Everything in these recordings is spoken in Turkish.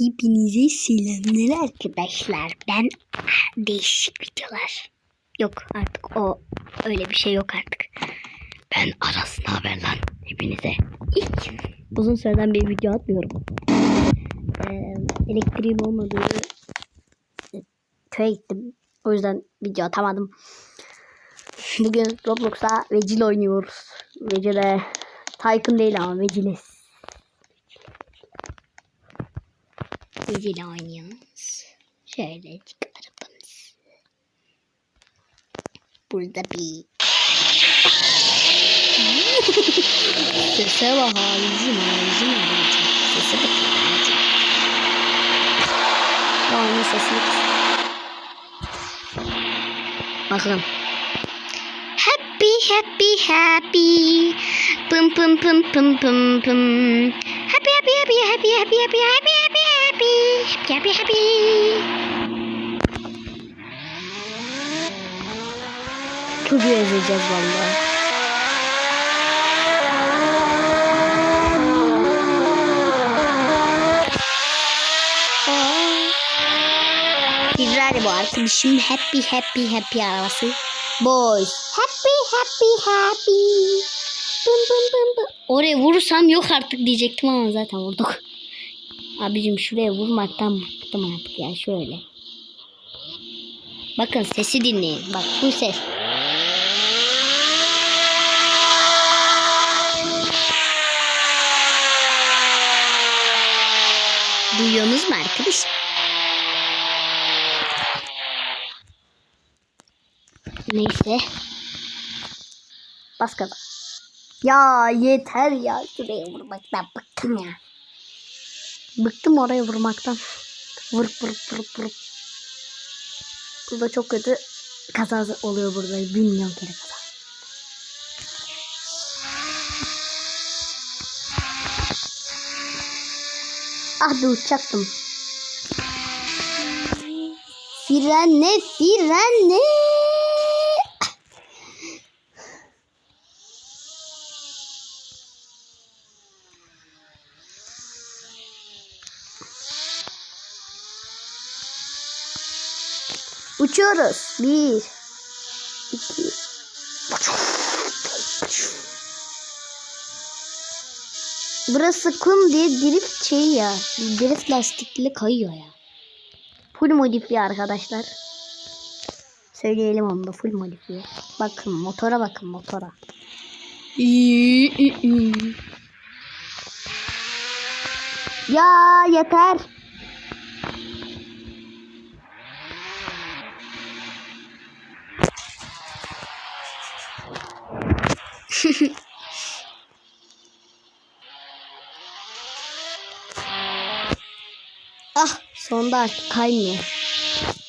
Hepinize selamlar arkadaşlar. Ben değişik videolar. Yok artık o öyle bir şey yok artık. Ben Aras haber lan hepinize. İlk uzun süreden bir video atmıyorum. Ee, elektriğin olmadığı köye gittim. O yüzden video atamadım. Bugün Roblox'a Vecil oynuyoruz. Vecil'e Tycoon değil ama Vecil'iz. Vecil oynuyoruz. Şöyle arabamız. Burada bir Sese bak abicim abicim abicim. Sese bak abicim. Onun sesini. Bakın. Happy happy happy. Pım pım pım pım pım pım. Happy happy happy happy happy happy happy happy happy happy. Çocuğu ezeceğiz vallahi. Ferrari bu arkadaşım happy happy happy arabası. Boys. Happy happy happy. Bım bım bım bım. Oraya vurursam yok artık diyecektim ama zaten vurduk. Abicim şuraya vurmaktan bıktım artık ya şöyle. Bakın sesi dinleyin. Bak bu ses. Duyuyorsunuz mu arkadaşım? Neyse. Bas gaza. Ya yeter ya. Şuraya vurmaktan bıktım ya. Bıktım oraya vurmaktan. Vur vur vur vur. Burada çok kötü kaza oluyor burada. Bir milyon kere kaza. Ah bir uçacaktım. Frenle frenle. Uçuyoruz. Bir. iki. Burası kum diye drift şey ya. Drift lastikli kayıyor ya. Full modifiye arkadaşlar. Söyleyelim onu da full modifiye. Bakın motora bakın motora. Ya yeter. Ah sonunda kaymıyor.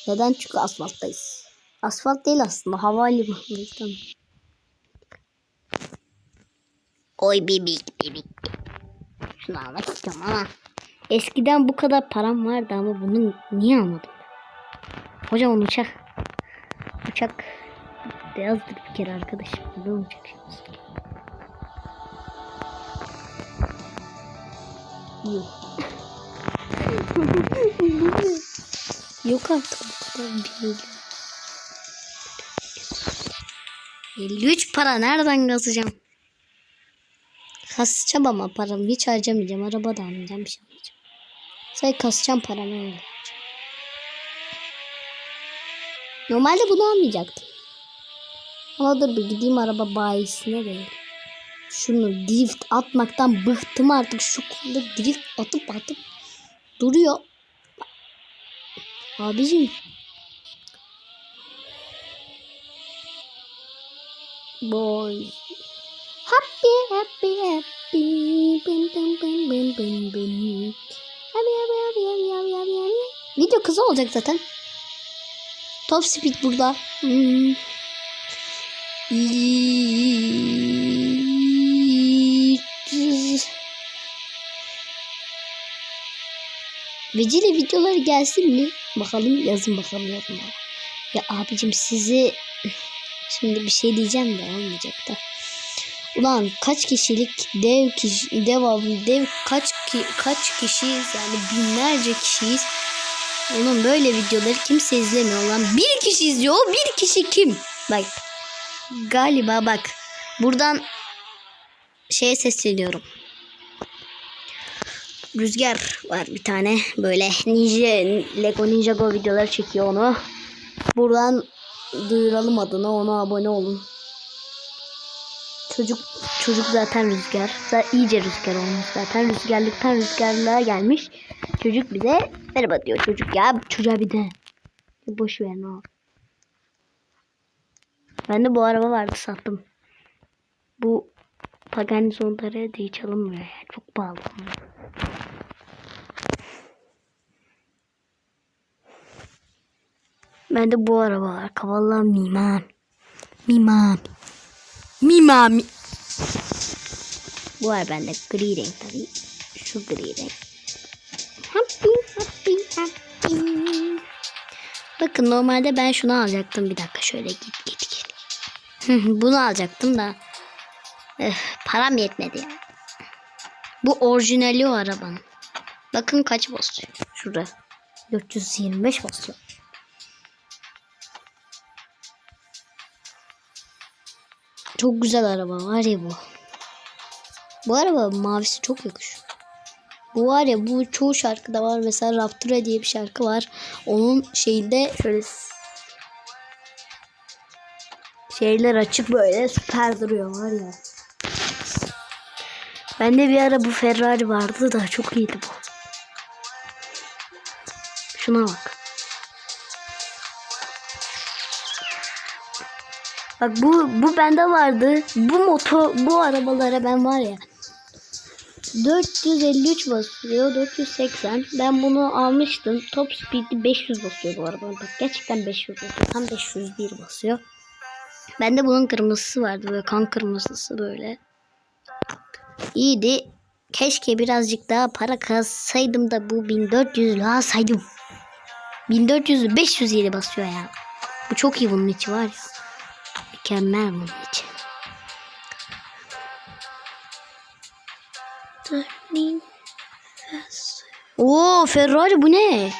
Neden? Çünkü asfalttayız. Asfalt değil aslında havalimanındayız. Tamam. Oy bibik bibik. Şunu almak istiyorum ama. Eskiden bu kadar param vardı ama bunu niye almadım? Hocam uçak. Uçak beyazdır bir kere arkadaşım. Ne uçak şimdi? Yok artık bu kadar değil. 53 para nereden kasacağım? Kasacağım ama paramı hiç harcamayacağım. Araba da almayacağım bir şey almayacağım. Sadece kasacağım paramı öyle. Normalde bunu almayacaktım. Ama dur bir gideyim araba bayisine de. Şunu drift atmaktan bıktım artık. Şu konuda drift atıp atıp duruyor. Abicim. Boy. Happy happy happy. Bın bın bın bın bın bın. Happy happy happy happy happy happy happy. Video kısa olacak zaten. Top speed burada. Hmm. Vecile videoları gelsin mi? Bakalım yazın bakalım yorumlara. Ya abicim sizi şimdi bir şey diyeceğim de olmayacak da. Ulan kaç kişilik dev kişi dev abi dev kaç ki, kaç kişiyiz yani binlerce kişiyiz. Oğlum böyle videoları kimse izlemiyor lan. Bir kişi izliyor. Bir kişi kim? Bak. Galiba bak. Buradan şeye sesleniyorum. Rüzgar var bir tane böyle Ninja Lego Ninjago videoları çekiyor onu. Buradan duyuralım adına ona abone olun. Çocuk çocuk zaten rüzgar. Zaten iyice rüzgar olmuş zaten. Rüzgarlıktan rüzgarlığa gelmiş. Çocuk bize merhaba diyor çocuk ya. Çocuğa bir de. Boş ver ne olur. Bende bu araba vardı sattım. Bu Pagani Zondara'ya da hiç alınmıyor yani. Çok pahalı. Bende bu araba var. Kavala Mimam. Mimam. Mimam. Bu var bende gri renk tabii. Şu gri renk. Happy happy happy. Bakın normalde ben şunu alacaktım. Bir dakika şöyle git git git. Bunu alacaktım da. Eh, param yetmedi ya. Bu orijinali o arabanın. Bakın kaç basıyor. Şurada. 425 basıyor. Çok güzel araba var ya bu. Bu araba mavisi çok yakışıyor. Bu var ya bu çoğu şarkıda var. Mesela Raptura diye bir şarkı var. Onun şeyinde şöyle şeyler açık böyle süper duruyor var ya. Bende bir ara bu Ferrari vardı da çok iyiydi bu. Şuna bak. Bak bu bu bende vardı. Bu motor bu arabalara ben var ya 453 basıyor 480 ben bunu almıştım top speed'i 500 basıyor bu araba bak gerçekten 500 basıyor tam 501 basıyor bende bunun kırmızısı vardı böyle kan kırmızısı böyle iyiydi. Keşke birazcık daha para kazsaydım da bu 1400'lü alsaydım. 1400'ü 507 basıyor ya. Bu çok iyi bunun içi var ya. Mükemmel bunun içi. Oo Ferrari bu ne?